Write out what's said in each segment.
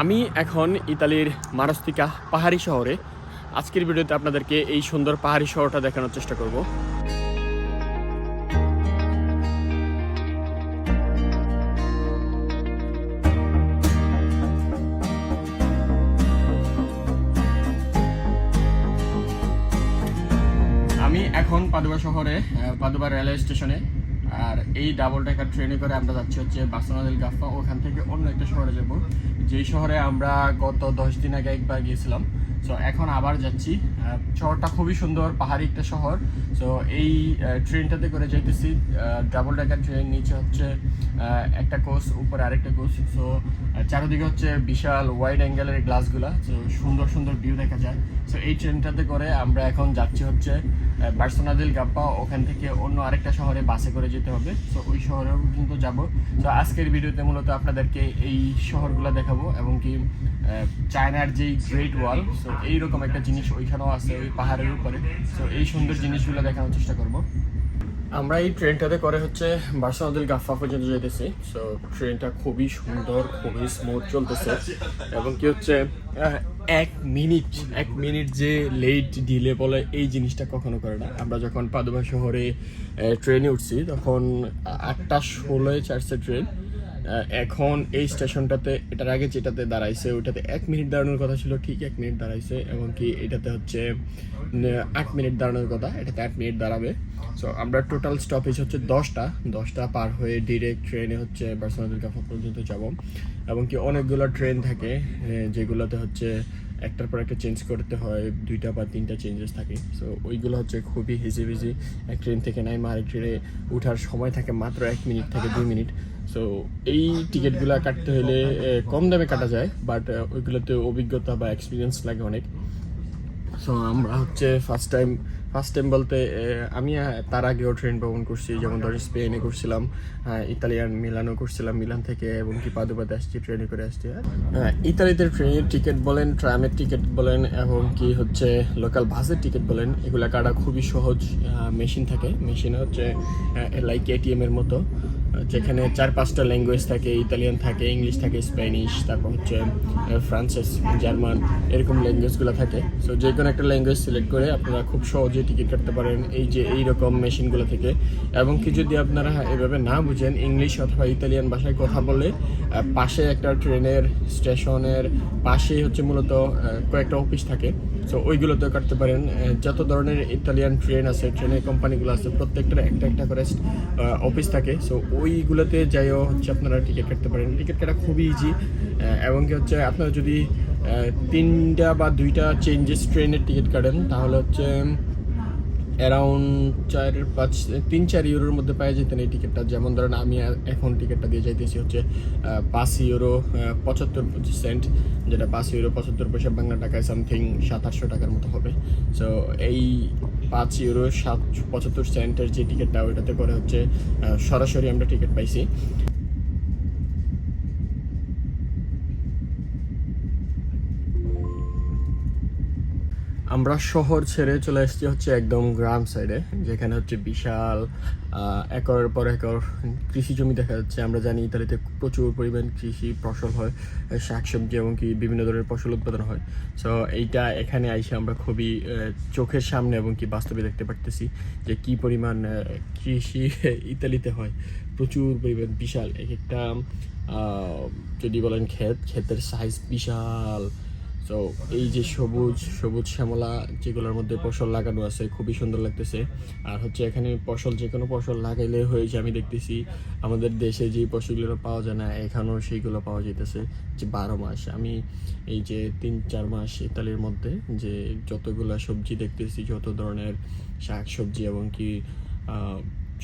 আমি এখন ইতালির মারস্তিকা পাহাড়ি শহরে। আজকের ভিডিওতে আপনাদেরকে এই সুন্দর পাহাড়ি শহরটা দেখানোর চেষ্টা করব। আমি এখন পাদুবা শহরে পাদুবা রেলওয়ে স্টেশনে আর এই ডাবল ডেকার ট্রেনে করে আমরা যাচ্ছি হচ্ছে বাসনাদিল দেল গাফা ওখান থেকে অন্য একটা শহরে যাব। যেই শহরে আমরা গত দশ দিন আগে একবার গিয়েছিলাম। সো এখন আবার যাচ্ছি। শহরটা খুবই সুন্দর, পাহাড়ি একটা শহর। সো এই ট্রেনটাতে করে যাইতেছি। ডাবল ডেকার ট্রেন নিচে হচ্ছে একটা কোচ উপরে আরেকটা কোচ সো চারিদিকে হচ্ছে বিশাল ওয়াইড অ্যাঙ্গেলের গ্লাসগুলা সো সুন্দর সুন্দর ভিউ দেখা যায়। সো এই ট্রেনটাতে করে আমরা এখন যাচ্ছি হচ্ছে বার্সোনাদিল গাপ্পা ওখান থেকে অন্য আরেকটা শহরে বাসে করে যেতে হবে। সো ওই শহরেও কিন্তু যাব। সো আজকের ভিডিওতে মূলত আপনাদেরকে এই শহরগুলো দেখাবো এবং কি চায়নার যেই গ্রেট ওয়াল সো এইরকম একটা জিনিস ওইখানেও আছে, ওই পাহাড়ের উপরে। সো এই সুন্দর জিনিসগুলো দেখানোর চেষ্টা করব। আমরা এই ট্রেনটাতে করে হচ্ছে বার্সোনাদিল গাফা পর্যন্ত যেতেছি সো ট্রেনটা খুবই সুন্দর, খুবই স্মুথ চলতেছে। এবং কি হচ্ছে এক মিনিট এক মিনিট যে লেট ডিলে বলে এই জিনিসটা কখনো করে না। আমরা যখন পাদুবা শহরে ট্রেনে উঠছি, তখন আটটা ষোলোয় চারশে ট্রেন। এখন এই স্টেশনটাতে, এটার আগে যেটাতে দাঁড়াইছে, ওইটাতে এক মিনিট দাঁড়ানোর কথা ছিল, ঠিক এক মিনিট দাঁড়াইছে এবং কি এটাতে হচ্ছে আট মিনিট দাঁড়ানোর কথা, এটাতে আট মিনিট দাঁড়াবে। সো আমরা টোটাল স্টপেজ হচ্ছে দশটা দশটা পার হয়ে ডিরেক্ট ট্রেনে হচ্ছে বার্সেলোনা কাফা পর্যন্ত যাব। এবং কি অনেকগুলো ট্রেন থাকে যেগুলোতে হচ্ছে একটার পর একটা চেঞ্জ করতে হয়, দুইটা বা তিনটা চেঞ্জেস থাকে। সো ওইগুলো হচ্ছে খুবই হিজিবিজি এক ট্রেন থেকে নাই আরেক ট্রেনে ওঠার সময় থাকে মাত্র এক মিনিট থেকে দুই মিনিট। সো এই টিকিটগুলো কাটতে হলে কম দামে কাটা যায় বাট ওইগুলোতে অভিজ্ঞতা বা এক্সপিরিয়েন্স লাগে অনেক। সো আমরা হচ্ছে ফার্স্ট টাইম ফার্স্ট টাইম বলতে আমি তার আগেও ট্রেন ভ্রমণ করছি যেমন ধরেন স্পেনে করছিলাম ইতালিয়ান মিলানো করছিলাম মিলান থেকে এবং কি পাদুপাতে আসছি ট্রেনে করে আসছি আহ, ইতালিতে ট্রেনের টিকিট বলেন ট্রামের টিকিট বলেন এবং কি হচ্ছে লোকাল বাসের টিকিট বলেন এগুলা কাটা খুবই সহজ মেশিন থাকে। মেশিনে হচ্ছে লাইক এটিএমের মতো। যেখানে চার পাঁচটা ল্যাঙ্গুয়েজ থাকে, ইতালিয়ান থাকে, ইংলিশ থাকে, স্প্যানিশ, তারপর হচ্ছে ফ্রান্সেস, জার্মান, এরকম ল্যাঙ্গুয়েজগুলো থাকে। সো যে কোনো একটা ল্যাঙ্গুয়েজ সিলেক্ট করে আপনারা খুব সহজে টিকিট কাটতে পারেন এই যে এই রকম মেশিনগুলো থেকে। এবং কি যদি আপনারা এভাবে না বুঝেন ইংলিশ অথবা ইতালিয়ান ভাষায় কথা বলে পাশে একটা ট্রেনের স্টেশনের পাশেই হচ্ছে মূলত কয়েকটা অফিস থাকে। সো ওইগুলোতেও কাটতে পারেন। যত ধরনের ইতালিয়ান ট্রেন আছে ট্রেনের কোম্পানিগুলো আছে, প্রত্যেকটার একটা একটা করে অফিস থাকে। সো ওইগুলোতে যাইও হচ্ছে আপনারা টিকিট কাটতে পারেন। টিকিট কাটা খুবই ইজি এবং কি হচ্ছে, আপনারা যদি তিনটা বা দুইটা চেঞ্জেস ট্রেনের টিকিট কাটেন, তাহলে হচ্ছে অ্যারাউন্ড চার, পাঁচ, তিন, চার ইউরোর মধ্যে পাওয়া যেতেন এই টিকিটটা যেমন ধরেন আমি এখন টিকিটটা দিয়ে যাইতেছি হচ্ছে পাঁচ ইউরো পঁচাত্তর সেন্ট যেটা পাঁচ ইউরো পঁচাত্তর পয়সা বাংলা টাকায় সামথিং সাত, আটশো টাকার মতো হবে। সো এই পাঁচ ইউরো সাত, পঁচাত্তর সেন্টের যে টিকিটটা ওইটাতে করে হচ্ছে সরাসরি আমরা টিকিট পাইছি। আমরা শহর ছেড়ে চলে এসেছি হচ্ছে একদম গ্রাম সাইডে যেখানে হচ্ছে বিশাল একরের পর একর কৃষি জমি দেখা যাচ্ছে। আমরা জানি ইতালিতে প্রচুর পরিমাণ কৃষি ফসল হয় শাকসবজি এবং কি বিভিন্ন ধরনের ফসল উৎপাদন হয়। সো এইটা এখানে আইসে আমরা খুবই চোখের সামনে এবং কি বাস্তবে দেখতে পারতেছি যে কি পরিমাণ কৃষি ইতালিতে হয়। প্রচুর পরিমাণ বিশাল। এক একটা যদি বলেন ক্ষেত, ক্ষেতের সাইজ বিশাল। তো এই যে সবুজ সবুজ শ্যামলা যেগুলোর মধ্যে ফসল লাগানো আছে, খুবই সুন্দর লাগতেছে। আর হচ্ছে এখানে ফসল যে কোনো ফসল লাগাইলে হয়েছে আমি দেখতেছি, আমাদের দেশে যে ফসলগুলো পাওয়া যায় না, এখানেও সেইগুলো পাওয়া যাইতেছে যে বারো মাস। আমি এই যে তিন, চার মাস ইতালির মধ্যে যে যতগুলা সবজি দেখতেছি, যত ধরনের শাক সবজি এবং কি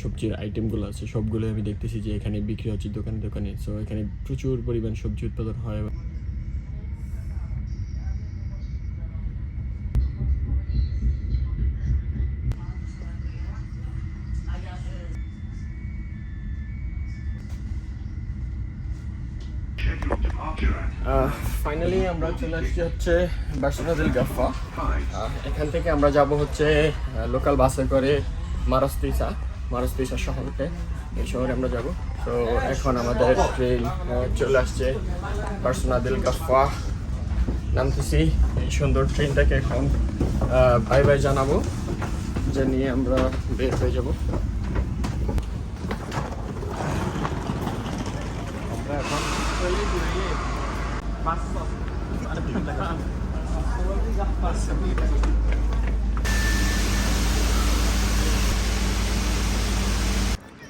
সবজির আইটেমগুলো আছে সবগুলো আমি দেখতেছি যে এখানে বিক্রি হচ্ছে দোকানে দোকানে। সো এখানে প্রচুর পরিমাণ সবজি উৎপাদন হয় ফাইনালি আমরা চলে আসছি হচ্ছে বার্সেলোনা গাফা। এখান থেকে আমরা যাব হচ্ছে লোকাল বাসে করে মারাস্তিসা মারাস্তিসা শহরকে। এই শহরে আমরা যাব। তো এখন আমাদের ট্রেন চলে আসছে পার্সোনাদিল গাফা। নামতেছি এই সুন্দর ট্রেনটাকে এখন বাই বাই জানাব। যে নিয়ে আমরা বের হয়ে যাব আমরা এখন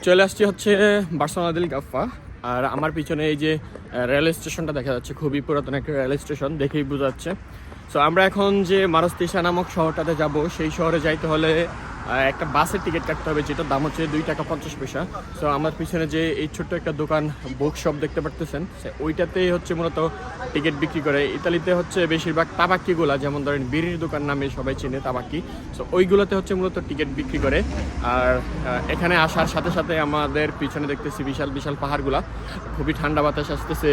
চলে আসছি হচ্ছে বার্সোনাদিল গাফা আর আমার পিছনে এই যে রেল স্টেশনটা দেখা যাচ্ছে, খুবই পুরাতন একটা রেল স্টেশন দেখেই বোঝা যাচ্ছে। সো আমরা এখন যে মারস্তিসা নামক শহরটাতে যাব, সেই শহরে যাইতে হলে একটা বাসের টিকিট কাটতে হবে, যেটার দাম হচ্ছে দুই টাকা পঞ্চাশ পয়সা। সো আমার পিছনে যে এই ছোট্ট একটা দোকান বুক শপ দেখতে পারতেছেন ওইটাতেই হচ্ছে মূলত টিকিট বিক্রি করে। ইতালিতে হচ্ছে বেশিরভাগ তাবাক্কিগুলা, যেমন ধরেন বিড়ির দোকান নামে সবাই চেনে তাবাক্কি। সো ওইগুলোতে হচ্ছে মূলত টিকিট বিক্রি করে। আর এখানে আসার সাথে সাথে আমাদের পিছনে দেখতেছি বিশাল বিশাল পাহাড়গুলা। খুবই ঠান্ডা বাতাস আসতেছে।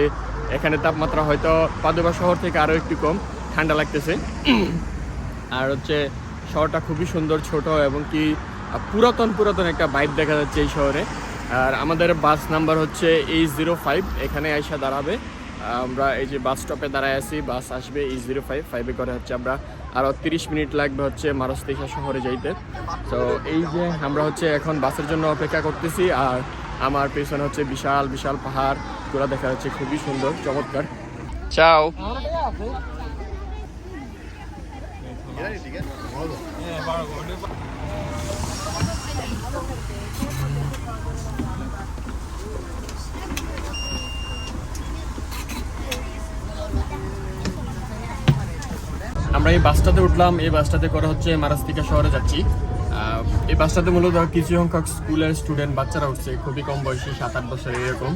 এখানে তাপমাত্রা হয়তো পাদুবা শহর থেকে আরও একটু কম, ঠান্ডা লাগতেছে। আর হচ্ছে শহরটা খুবই সুন্দর, ছোট এবং কি পুরাতন পুরাতন একটা বাইক দেখা যাচ্ছে এই শহরে। আর আমাদের বাস নাম্বার হচ্ছে এইচ জিরো ফাইভ এখানে আইসা দাঁড়াবে। আমরা এই যে বাস স্টপে দাঁড়ায় আছি বাস আসবে এইচ জিরো ফাইভ ফাইভে করে হচ্ছে আমরা আরও তিরিশ মিনিট লাগবে হচ্ছে মারস্তিসা শহরে যাইতে। তো এই যে আমরা হচ্ছে এখন বাসের জন্য অপেক্ষা করতেছি আর আমার পেছনে হচ্ছে বিশাল বিশাল পাহাড়। গুলো দেখা যাচ্ছে খুবই সুন্দর, চমৎকার। চাও। আমরা এই বাসটাতে উঠলাম, এই বাসটাতে করে হচ্ছে মারাস্তিকা শহরে যাচ্ছি। এই বাসটাতে মূলত কিছু সংখ্যক স্কুলের স্টুডেন্ট বাচ্চারা উঠছে, খুবই কম বয়সী, সাত, আট বছরের এরকম।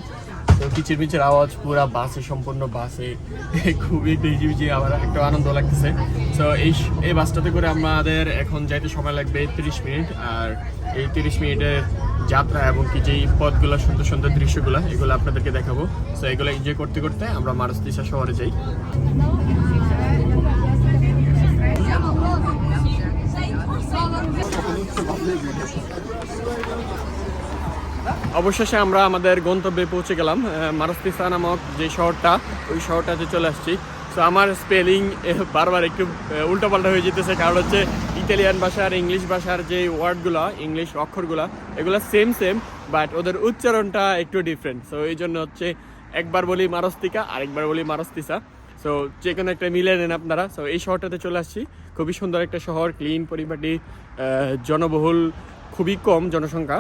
তো কিচির মিচির আওয়াজ, পুরা বাসে, সম্পূর্ণ বাসে। খুবই হিজিবিজি আমার একটা আনন্দ লাগতেছে। তো এই এই বাসটাতে করে আমাদের এখন যাইতে সময় লাগবে তিরিশ মিনিট। আর এই তিরিশ মিনিটের যাত্রা এবং কি যেই পথগুলো, সুন্দর সুন্দর দৃশ্যগুলো, এগুলো আপনাদেরকে দেখাবো। তো এগুলো এনজয় করতে করতে আমরা মারুস্তিসা শহরে যাই। অবশেষে আমরা আমাদের গন্তব্যে পৌঁছে গেলাম মারস্তিসা নামক যে শহরটা, ওই শহরটাতে চলে আসছি। তো আমার স্পেলিং বারবার একটু উল্টোপাল্টা হয়ে যেতেছে। কারণ হচ্ছে ইতালিয়ান ভাষার, ইংলিশ ভাষার যে ওয়ার্ডগুলো, ইংলিশ অক্ষরগুলো, এগুলো সেম সেম বাট ওদের উচ্চারণটা একটু ডিফারেন্ট সো এই জন্য হচ্ছে একবার বলি মারস্তিকা, আরেকবার বলি মারস্তিসা। সো যে কোনো একটা মিলে নেন আপনারা। সো এই শহরটাতে চলে আসছি। খুবই সুন্দর একটা শহর ক্লিন পরিপাটি জনবহুল, খুবই কম জনসংখ্যা।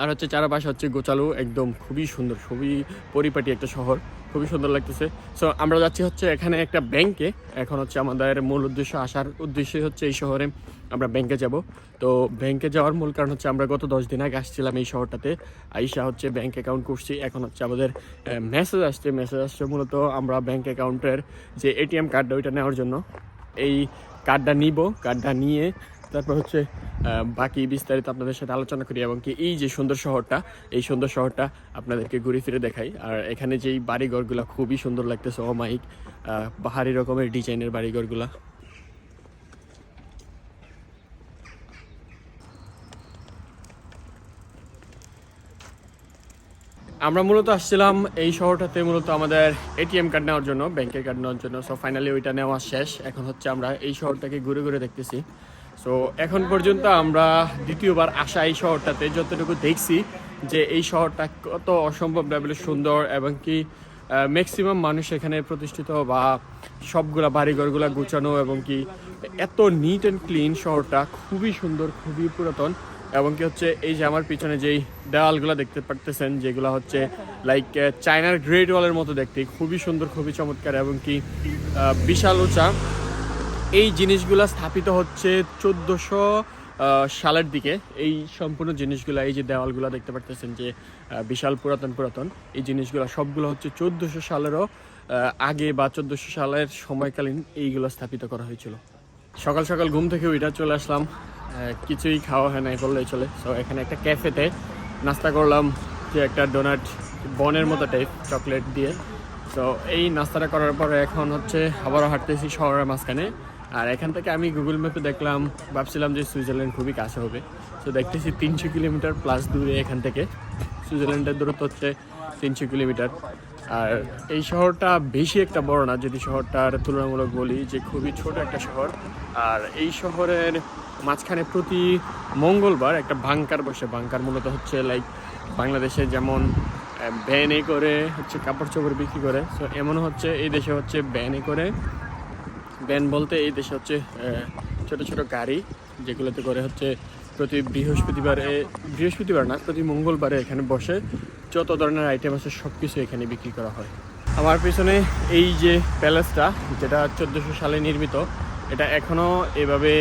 আর হচ্ছে চারপাশে হচ্ছে গোচালু একদম খুবই সুন্দর, খুবই পরিপাটি একটা শহর, খুবই সুন্দর লাগতেছে। সো আমরা যাচ্ছি হচ্ছে এখানে একটা ব্যাংকে এখন হচ্ছে আমাদের মূল উদ্দেশ্য, আসার উদ্দেশ্য হচ্ছে এই শহরে আমরা ব্যাংকে যাব। তো ব্যাংকে যাওয়ার মূল কারণ হচ্ছে আমরা গত দশ দিন আগে আসছিলাম এই শহরটাতে। আইসা হচ্ছে ব্যাংক অ্যাকাউন্ট করছি এখন হচ্ছে আমাদের মেসেজ আসছে। মেসেজ আসছে মূলত আমরা ব্যাংক অ্যাকাউন্টের যে এটিএম কার্ডটা ওইটা নেওয়ার জন্য। এই কার্ডটা নিব। কার্ডটা নিয়ে তারপর হচ্ছে বাকি বিস্তারিত আপনাদের সাথে আলোচনা করি এবং কি এই যে সুন্দর শহরটা, এই সুন্দর শহরটা আপনাদেরকে ঘুরে ফিরে দেখাই। আর এখানে যেই বাড়িঘরগুলো খুবই সুন্দর লাগতেছে অমাইক পাহাড়ি রকমের ডিজাইনের বাড়িঘরগুলা। আমরা মূলত আসছিলাম এই শহরটাতে মূলত আমাদের এটিএম কার্ড নেওয়ার জন্য ব্যাংকের কার্ড নেওয়ার জন্য। সো ফাইনালি ওইটা নেওয়া শেষ। এখন হচ্ছে আমরা এই শহরটাকে ঘুরে ঘুরে দেখতেছি। সো এখন পর্যন্ত আমরা দ্বিতীয়বার আসা এই শহরটাতে যতটুকু দেখছি যে এই শহরটা কত অসম্ভব লেভেলের সুন্দর এবং কি ম্যাক্সিমাম মানুষ এখানে প্রতিষ্ঠিত বা সবগুলা বাড়িঘরগুলা গুছানো এবং কি এত নিট অ্যান্ড ক্লিন শহরটা খুবই সুন্দর, খুবই পুরাতন এবং কি হচ্ছে এই যে আমার পিছনে যেই দেওয়ালগুলো দেখতে পারতেছেন যেগুলো হচ্ছে লাইক চায়নার গ্রেট ওয়ালের মতো দেখতে। খুবই সুন্দর, খুবই চমৎকার এবং কি বিশাল উঁচা। এই জিনিসগুলো স্থাপিত হচ্ছে চোদ্দোশো সালের দিকে। এই সম্পূর্ণ জিনিসগুলো, এই যে দেওয়ালগুলো দেখতে পারতেছেন যে বিশাল পুরাতন পুরাতন, এই জিনিসগুলো সবগুলো হচ্ছে চোদ্দোশো সালেরও আগে বা চোদ্দোশো সালের সময়কালীন এইগুলো স্থাপিত করা হয়েছিল। সকাল সকাল ঘুম থেকে ওইটা চলে আসলাম। কিছুই খাওয়া হয় নাই বললেই চলে। সো এখানে একটা ক্যাফেতে নাস্তা করলাম যে একটা ডোনাট বনের মতো টাইপ চকলেট দিয়ে। তো এই নাস্তাটা করার পরে এখন হচ্ছে আবারও হাঁটতেছি শহরের মাঝখানে। আর এখান থেকে আমি গুগল ম্যাপে দেখলাম, ভাবছিলাম যে সুইজারল্যান্ড খুবই কাছে হবে। তো দেখতেছি তিনশো কিলোমিটার প্লাস দূরে এখান থেকে। সুইজারল্যান্ডের দূরত্ব হচ্ছে তিনশো কিলোমিটার। আর এই শহরটা বেশি একটা বড় না, যদি শহরটার তুলনামূলক বলি, যে খুবই ছোট একটা শহর। আর এই শহরের মাঝখানে প্রতি মঙ্গলবার একটা বাংকার বসে। বাংকার মূলত হচ্ছে লাইক বাংলাদেশে যেমন ব্যানে করে হচ্ছে কাপড় চোপড় বিক্রি করে। সো এমন হচ্ছে, এই দেশে হচ্ছে ব্যানে করে ব্যান বলতে এই দেশে হচ্ছে ছোট ছোট গাড়ি, যেগুলোতে করে হচ্ছে প্রতি বৃহস্পতিবারে বৃহস্পতিবার না, প্রতি মঙ্গলবারে এখানে বসে। যত ধরনের আইটেম আছে সব কিছু এখানে বিক্রি করা হয়। আমার পিছনে এই যে প্যালেসটা, যেটা চোদ্দোশো সালে নির্মিত, এটা এখনও এভাবে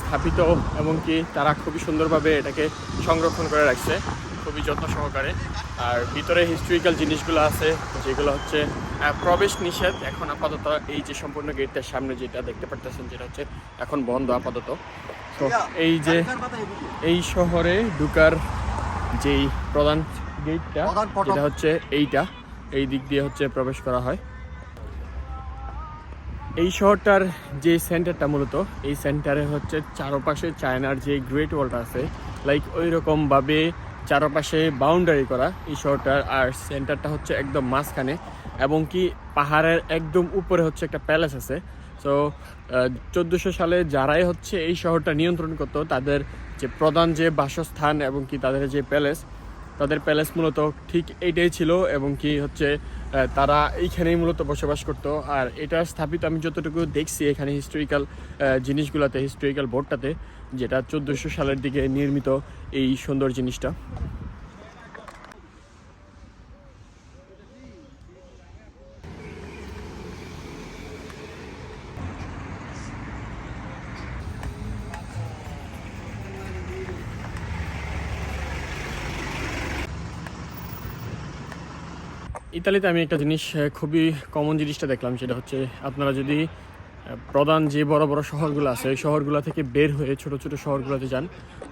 স্থাপিত এবং কি তারা খুবই সুন্দরভাবে এটাকে সংরক্ষণ করে রাখছে। খুবই যত্ন সহকারে। আর ভিতরে হিস্টোরিক্যাল জিনিসগুলো আছে যেগুলো হচ্ছে প্রবেশ নিষেধ। এখন আপাতত এই যে সম্পূর্ণ গেটটার সামনে যেটা দেখতে পারতেছেন যেটা হচ্ছে এখন বন্ধ আপাতত। তো এই যে এই শহরে ঢুকার যেই প্রধান গেটটা। যেটা হচ্ছে এইটা এই দিক দিয়ে হচ্ছে প্রবেশ করা হয়। এই শহরটার যে সেন্টারটা মূলত এই সেন্টারে হচ্ছে চারপাশে চায়নার যে গ্রেট ওয়ালটা আছে লাইক ওই রকমভাবে চারপাশে বাউন্ডারি করা এই শহরটার, আর সেন্টারটা হচ্ছে একদম মাঝখানে। এবং কি পাহাড়ের একদম উপরে হচ্ছে একটা প্যালেস আছে। সো চোদ্দোশো সালে যারাই হচ্ছে এই শহরটা নিয়ন্ত্রণ করতো, তাদের যে প্রধান যে বাসস্থান এবং কি তাদের যে প্যালেস তাদের প্যালেস মূলত ঠিক এইটাই ছিল এবং কি হচ্ছে তারা এইখানেই মূলত বসবাস করত। আর এটা স্থাপিত আমি যতটুকু দেখছি এখানে হিস্টোরিক্যাল জিনিসগুলোতে হিস্টোরিক্যাল বোর্ডটাতে যেটা চোদ্দোশো সালের দিকে নির্মিত এই সুন্দর জিনিসটা। ইতালিতে আমি একটা জিনিস খুবই কমন জিনিসটা দেখলাম, সেটা হচ্ছে আপনারা যদি প্রধান যে বড় বড় শহরগুলো আছে, ওই শহরগুলো থেকে বের হয়ে ছোট ছোট শহরগুলোতে যান,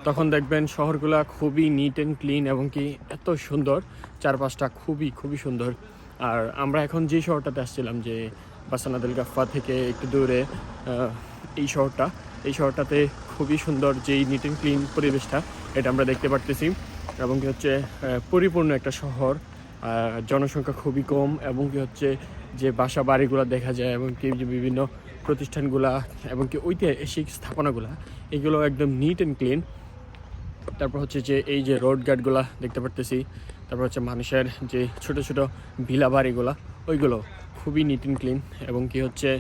তখন দেখবেন শহরগুলা খুবই নিট অ্যান্ড ক্লিন এবং কি এত সুন্দর, চারপাশটা খুবই খুবই সুন্দর। আর আমরা এখন যে শহরটাতে আসছিলাম, যে বাসানাদেল গাফা থেকে একটু দূরে এই শহরটা, এই শহরটাতে খুবই সুন্দর যেই নিট অ্যান্ড ক্লিন পরিবেশটা, এটা আমরা দেখতে পারতেছি। এবং কি হচ্ছে পরিপূর্ণ একটা শহর জনসংখ্যা খুবই কম এবং কি হচ্ছে যে বাসা বাড়িগুলো দেখা যায় এবং কি যে বিভিন্ন প্রতিষ্ঠানগুলা এবং কি ঐতিহাসিক স্থাপনাগুলা, এগুলো একদম নিট অ্যান্ড ক্লিন তারপর হচ্ছে যে এই যে রোড গার্ডগুলা দেখতে পারতেছি। তারপর হচ্ছে মানুষের যে ছোট ছোট ভিলা বাড়িগুলা, ওইগুলো খুবই নিট অ্যান্ড ক্লিন এবং কি হচ্ছে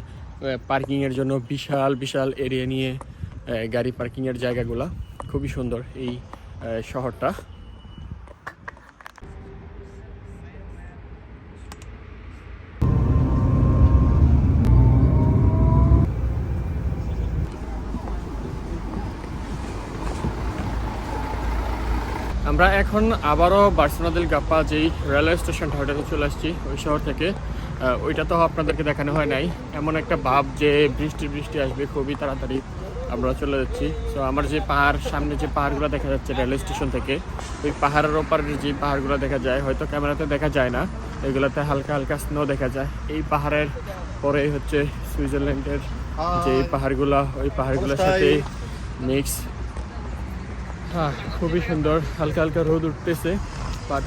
পার্কিংয়ের জন্য বিশাল বিশাল এরিয়া নিয়ে গাড়ি পার্কিংয়ের জায়গাগুলা খুবই সুন্দর এই শহরটা। আমরা এখন আবারও বার্সেনাদেল গাপ্পা যেই রেলওয়ে স্টেশনটা ওইটাতে চলে আসছি ওই শহর থেকে। ওইটা তো আপনাদেরকে দেখানো হয় নাই। এমন একটা ভাব যে বৃষ্টি বৃষ্টি আসবে খুবই তাড়াতাড়ি আমরা চলে যাচ্ছি। সো আমার যে পাহাড় সামনে যে পাহাড়গুলো দেখা যাচ্ছে রেলওয়ে স্টেশন থেকে ওই পাহাড়ের ওপারের যে পাহাড়গুলো দেখা যায় হয়তো ক্যামেরাতে দেখা যায় না এগুলোতে হালকা হালকা স্নো দেখা যায়। এই পাহাড়ের পরে হচ্ছে সুইজারল্যান্ডের যে পাহাড়গুলো ওই পাহাড়গুলোর সাথে মিক্স খুবই সুন্দর। হালকা হালকা রোদ উঠতেছে বাট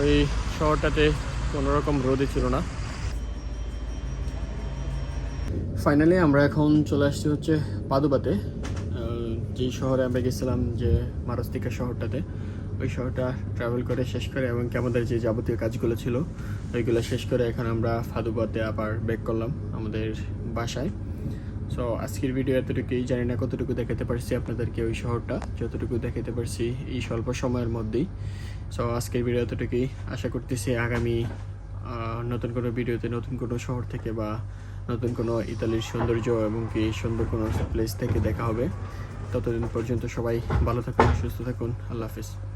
ওই শহরটাতে কোনো রকম রোদই ছিল না। ফাইনালি আমরা এখন চলে আসছি হচ্ছে পাদুবাতে। যেই শহরে আমরা গেছিলাম যে মারস্তিকা শহরটাতে, ওই শহরটা ট্রাভেল করে শেষ করে এবং আমাদের যে যাবতীয় কাজগুলো ছিল, ওইগুলো শেষ করে এখন আমরা ফাদুবাতে আবার ব্যাক করলাম আমাদের বাসায়। সো আজকের ভিডিও এতটুকুই। জানি না কতটুকু দেখাতে পারছি আপনাদেরকে ওই শহরটা। যতটুকু দেখাতে পারছি এই স্বল্প সময়ের মধ্যেই। সো আজকের ভিডিও এতটুকুই। আশা করতেছি আগামী নতুন কোনো ভিডিওতে নতুন কোনো শহর থেকে বা নতুন কোনো ইতালির সৌন্দর্য এবং কি সুন্দর কোনো প্লেস থেকে দেখা হবে। ততদিন পর্যন্ত সবাই ভালো থাকুন, সুস্থ থাকুন। আল্লাহ হাফিজ।